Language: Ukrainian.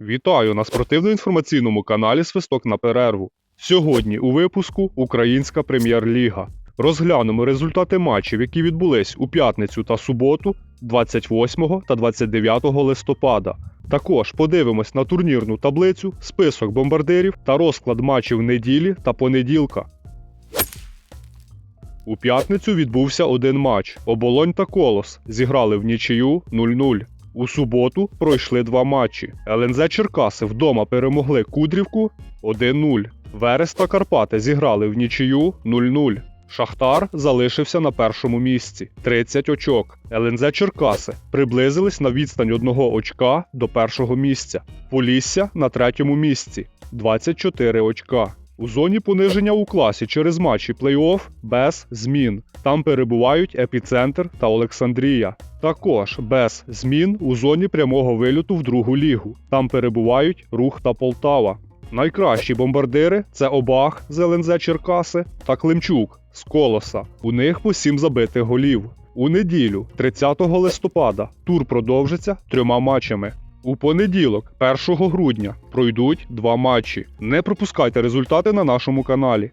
Вітаю на спортивно-інформаційному каналі Свисток на перерву. Сьогодні у випуску Українська прем'єр-ліга. Розглянемо результати матчів, які відбулись у п'ятницю та суботу, 28 та 29 листопада. Також подивимось на турнірну таблицю, список бомбардирів та розклад матчів неділі та понеділка. У п'ятницю відбувся один матч. Оболонь та Колос зіграли в нічию 0-0. У суботу пройшли два матчі. ЛНЗ Черкаси вдома перемогли Кудрівку 1-0. Верес та Карпати зіграли в нічию 0-0. Шахтар залишився на першому місці 30 очок. ЛНЗ Черкаси приблизились на відстань одного очка до першого місця. Полісся на третьому місці 24 очка. У зоні пониження у класі через матчі плей-офф без змін. Там перебувають Епіцентр та Олександрія. Також без змін у зоні прямого вильоту в другу лігу. Там перебувають Рух та Полтава. Найкращі бомбардири це Обах з ЛНЗ Черкаси та Климчук з Колоса. У них по 7 забитих голів. У неділю, 30 листопада, тур продовжиться трьома матчами. У понеділок, 1 грудня, пройдуть два матчі. Не пропускайте результати на нашому каналі.